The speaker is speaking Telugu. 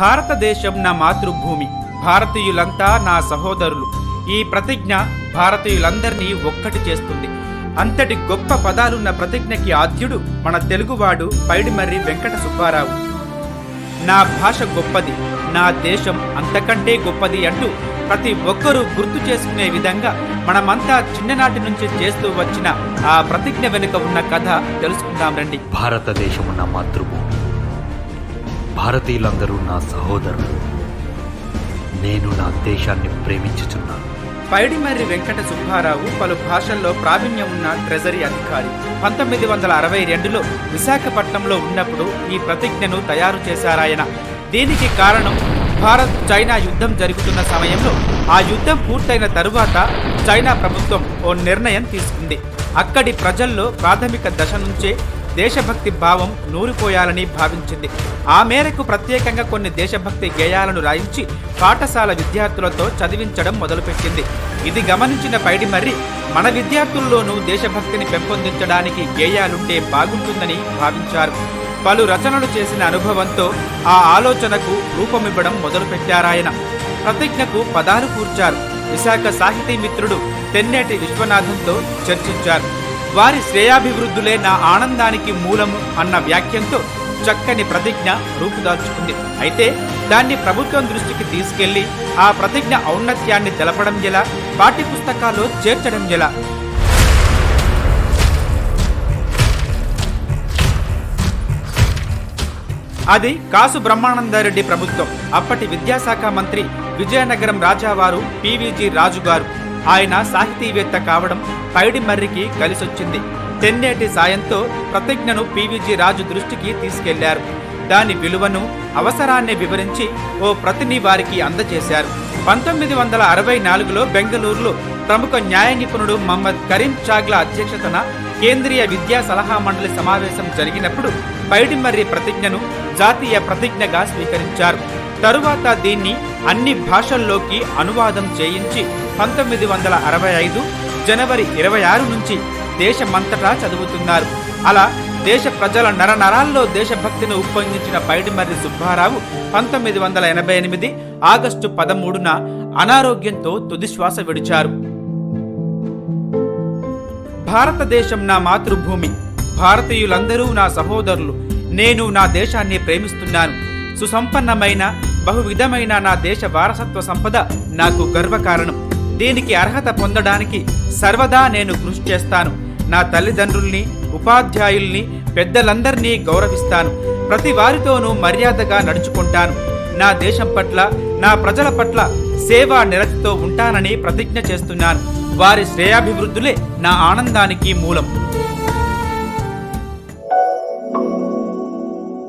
భారతదేశం నా మాతృభూమి. భారతీయులంతా నా సహోదరులు. ఈ ప్రతిజ్ఞ భారతీయులందరినీ ఒక్కటి చేస్తుంది. అంతటి గొప్ప పదాలున్న ప్రతిజ్ఞకి ఆద్యుడు మన తెలుగువాడు పైడిమర్రి వెంకట సుబ్బారావు. నా భాష గొప్పది నా దేశం అంతకంటే గొప్పది అంటూ ప్రతి ఒక్కరూ గుర్తు చేసుకునే విధంగా మనమంతా చిన్ననాటి నుంచి చేస్తూ వచ్చిన ఆ ప్రతిజ్ఞ వెనుక ఉన్న కథ తెలుసుకుందాం రండి. భారతదేశం ఉన్న మాతృభూమి. భారతీయులందరూ నా సహోదరులు. నేను నా దేశాన్ని ప్రేమించుచున్నాను. పైడిమర్రి వెంకట సుబ్బారావు పలు భాషల్లో ప్రావీణ్యం ఉన్న ట్రెజరీ అధికారి. పంతొమ్మిది వందల అరవై రెండులో విశాఖపట్నంలో ఉన్నప్పుడు ఈ ప్రతిజ్ఞను తయారు చేశారాయన. దీనికి కారణం భారత్ చైనా యుద్ధం జరుగుతున్న సమయంలో ఆ యుద్ధం పూర్తయిన తరువాత చైనా ప్రభుత్వం ఓ నిర్ణయం తీసుకుంది. అక్కడి ప్రజల్లో ప్రాథమిక దశ నుంచే దేశభక్తి భావం నూరిపోయాలని భావించింది. ఆ మేరకు ప్రత్యేకంగా కొన్ని దేశభక్తి గేయాలను రాయించి పాఠశాల విద్యార్థులతో చదివించడం మొదలుపెట్టింది. ఇది గమనించిన పైడిమర్రి మన విద్యార్థుల్లోనూ దేశభక్తిని పెంపొందించడానికి గేయాలుంటే బాగుంటుందని భావించారు. పలు రచనలు చేసిన అనుభవంతో ఆ ఆలోచనకు రూపమివ్వడం మొదలుపెట్టారాయన. ప్రతిజ్ఞకు పదాలు కూర్చారు. విశాఖ సాహితీ మిత్రుడు తెన్నేటి విశ్వనాథంతో చర్చించారు. వారి శ్రేయాభివృద్ధులే నా ఆనందానికి మూలము అన్న వ్యాఖ్యంతో చక్కని ప్రతిజ్ఞ రూపుదాల్చుకుంది అయితే దాన్ని ప్రభుత్వం దృష్టికి తీసుకెళ్ళి ఆ ప్రతిజ్ఞ ఔన్నత్యాన్ని తెలపడం ఎలా పాఠ్యపుస్తకాల్లో చేర్చడం ఎలా? అది కాసు బ్రహ్మానందారెడ్డి ప్రభుత్వం. అప్పటి విద్యాశాఖ మంత్రి విజయనగరం రాజావారు పివిజి రాజుగారు. ఆయన సాహితీవేత్త కావడం పైడిమర్రికి కలిసొచ్చింది. తెన్నేటి సాయంతో ప్రతిజ్ఞను పివిజి రాజు దృష్టికి తీసుకెళ్ళారు. దాని విలువను అవసరాన్ని వివరించి ఓ ప్రతిని వారికి అందజేశారు. పంతొమ్మిది వందల అరవై నాలుగులో బెంగళూరులో ప్రముఖ న్యాయ నిపుణుడు మహమ్మద్ కరీం చాగ్లా అధ్యక్షతన కేంద్రీయ విద్యా సలహా మండలి సమావేశం జరిగినప్పుడు పైడిమర్రి ప్రతిజ్ఞను జాతీయ ప్రతిజ్ఞగా స్వీకరించారు. తరువాత దీన్ని అన్ని భాషల్లోకి అనువాదం చేయించి పంతొమ్మిది వందల అరవై ఐదు జనవరి ఇరవై ఆరు నుంచి దేశమంతటా చదువుతున్నారు. అలా దేశ ప్రజల నరనరాల్లో దేశభక్తిని ఉప్పొందించిన పైడిమర్రి సుబ్బారావు పంతొమ్మిది వందల ఎనభై ఎనిమిది ఆగస్టు పదమూడున అనారోగ్యంతో తుదిశ్వాస విడిచారు. భారతదేశం నా మాతృభూమి భారతీయులందరూ నా సహోదరులు నేను నా దేశాన్ని ప్రేమిస్తున్నాను. సుసంపన్నమైన బహువిధమైన నా దేశ వారసత్వ సంపద నాకు గర్వకారణం. దీనికి అర్హత పొందడానికి సర్వదా నేను కృషి చేస్తాను. నా తల్లిదండ్రుల్ని ఉపాధ్యాయుల్ని పెద్దలందరినీ గౌరవిస్తాను. ప్రతి వారితోనూ మర్యాదగా నడుచుకుంటాను. నా దేశం పట్ల నా ప్రజల పట్ల సేవా నిరతితో ఉంటానని ప్రతిజ్ఞ చేస్తున్నాను. వారి శ్రేయాభివృద్ధులే నా ఆనందానికి మూలం.